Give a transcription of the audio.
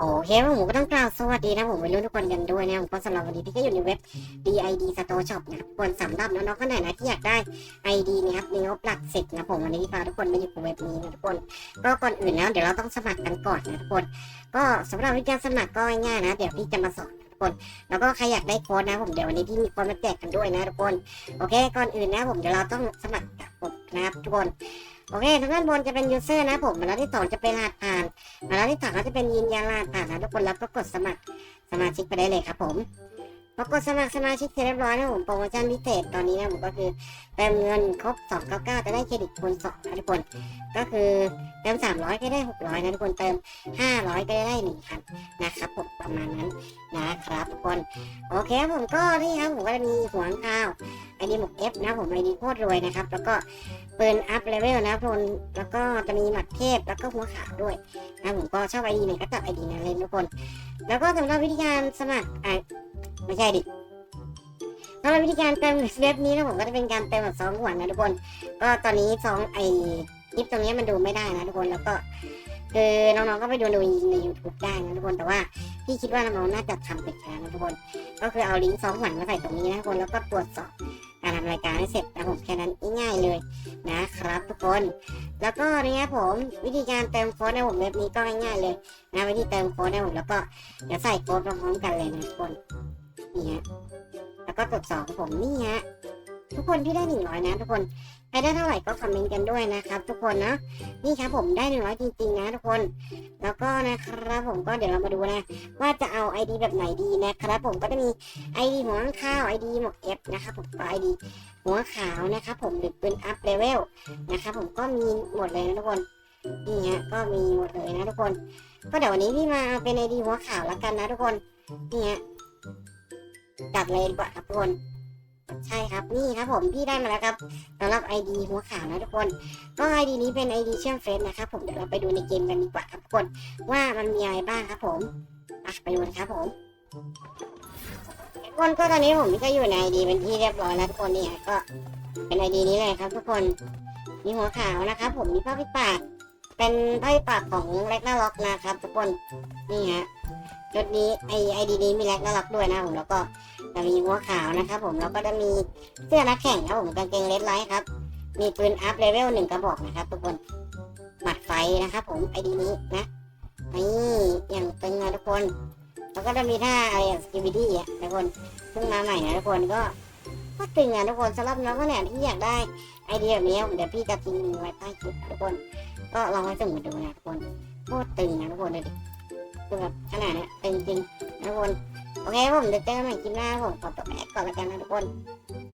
โอเคผมก็ต้องกล่าวสวัสดีนะผมวัยรุ่นทุกคนกันด้วยนะผมก็สำหรับวันนี้พี่ก็อยู่ในเว็บ DID Store Shop นะครับควรสำหรับน้องๆคนไหนนะที่อยากได้ ID นะครับในงบหลักสิบนะผมวันนี้พี่พาทุกคนมาอยู่กับเว็บนี้นะทุกคน ก็ก่อนอื่นแล้วเดี๋ยวเราต้องสมัครกันก่อนนะทุกคน ก็สำหรับวิธีการสมัครก็ง่ายๆนะ เดี๋ยวพี่จะมาสอนนะทุกคนแล้วก็ใครอยากได้โค้ดนะผมเดี๋ยววันนี้พี่มีโค้ดมาแจกกันด้วยนะทุกคนโอเคก่อนอื่นนะผมเดี๋ยวเราต้องสมัครกับผมนะครับทุกคนโอเคทางด้านบนจะเป็น user นะผมแล้วที่สองจะเป็นรหัสผ่าน แล้วที่ถักก็จะเป็นยินยันรหัสผ่านนะทุกคนแล้วก็กดสมัครสมาชิกไปได้เลยครับผม พอกดสมัครสมาชิกเสร็จเรียบร้อยนะผมโปรโมชั่นพิเศษตอนนี้นะผมก็คือเติมเงินครบ 299 จะได้เครดิตคูณ2นะทุกคน ก็คือเติม 300 ก็ได้ 600 นะทุกคน เติม 500 ก็ได้1,000นะครับผมประมาณนั้นนะครับทุกคน โอเคครับผมก็นี่ครับผมก็จะมีหัวข้าวไอดีหมกเอฟนะผมไอดีโคตรรวยนะครับ แล้วก็ปืนอัพเลเวลนะทุกคนแล้วก็จะมีหมัดเทพแล้วก็หัวขาวด้วยนะผมก็ชอบไอดีไหนก็จับไอดีนั้นเลยทุกคนแล้วก็สำหรับวิธีการสมัครอะไม่ใช่ดิสำหรับวิธีการเติมเว็บนี้นะผมก็จะเป็นการเติมแบบสองหัวนะทุกคน ก็ตอนนี้สองไอคลิปตรงนี้มันดูไม่ได้นะทุกคนแล้วก็คือน้องๆก็ไปดูในใน YouTube ได้นะทุกคนแต่ว่าพี่คิดว่าน้องๆน่าจะทำเป็นการนะทุกคน ก็คือเอาลิงก์สองหัวมาใส่ตรงนี้นะทุกคนแล้วก็ตรวจสอบการทำรายการให้เสร็จนะผมแค่นั้นง่ายๆเลยนะครับทุกคน แล้วก็เนี่ยผมวิธีการเติมโค้ดในผมเว็บนี้ก็ง่ายๆเลยนะวิธีเติมโค้ดในผมแล้วก็เดี๋ยวใส่โค้ดพร้อมกันเลยนะทุกคนนี่ฮะแล้วก็ตรวจสอบของผมนี่ฮะ ทุกคนที่ได้หนึ่งร้อยนะ ทุกคนใครได้เท่าไหร่ก็คอมเมนต์กันด้วยนะครับ ทุกคนนะนี่ครับผมได้หนึ่งร้อยจริงๆนะทุกคน แล้วก็นะครับผมก็เดี๋ยวเรามาดูนะ ว่าจะเอา ID แบบไหนดีนะครับผมก็จะมี ID หัวข้าว ID หมวกเอฟนะครับผมก็ ID หัวขาวนะครับผมหรือเป็นอัพเลเวลนะครับผมก็มีหมดเลยนะทุกคนนี่ฮะก็มีหมดเลยนะทุกคน ก็เดี๋ยววันนี้พี่มาเอาเป็นไอดีหัวขาวแล้วกันนะทุกคนนี่ฮะจัดเลยดีกว่าครับทุกคน ใช่ครับนี่ครับผมพี่ได้มาแล้วครับสำหรับไอดีหัวข่าวนะทุกคนก็ไอดีนี้เป็นไอดีเชื่อมเฟซนะครับผมเดี๋ยวเราไปดูในเกมกันดีกว่าครับทุกคนว่ามันมีอะไรบ้างครับผมไปดูกันครับผมทุกคนก็ตอนนี้ผมก็อยู่ในไอดีเป็นที่เรียบร้อยแล้วทุกคนนี่ฮะก็เป็นไอดีนี้เลยครับทุกคน มีหัวขาวนะครับผมมีผ้าปิปากเป็นผ้าปิปากของแร็กนาล็อกนะครับทุกคน นี่ฮะ จุดนี้ไอไอดีนี้มีแร็กนาล็อกด้วยนะผมแล้วก็จะมีหัวขาวนะครับผมแล้วก็จะมีเสื้อนักแข่งครับผมกางเกงเลดไลท์ครับมีปืนอัพเลเวลหนึ่งกระบอกนะครับทุกคนหมัดไฟนะครับผมไอดีนี้นะนี่อย่างตึงนะทุกคน แล้วก็จะมีท่าอะไรสกิบิดี้อะทุกคนเพิ่งมาใหม่นะทุกคนก็ก็ตึงอะทุกคนสำหรับน้องคนไหนที่อยากได้ไอเดียแบบนี้เดี๋ยวพี่จะทิ้งไว้ใต้คลิปทุกคน ก็ลองไปสุ่มมาดูนะทุกคนโคตรตึงนะทุกคนเลยดิ คือแบบขนาดเนี้ยตึงจริงนะทุกคน โอเคผมเดี๋ยวเจอกันใหม่คลิปหน้าผมขอตัวไปก่อนแล้วกันนะทุกคน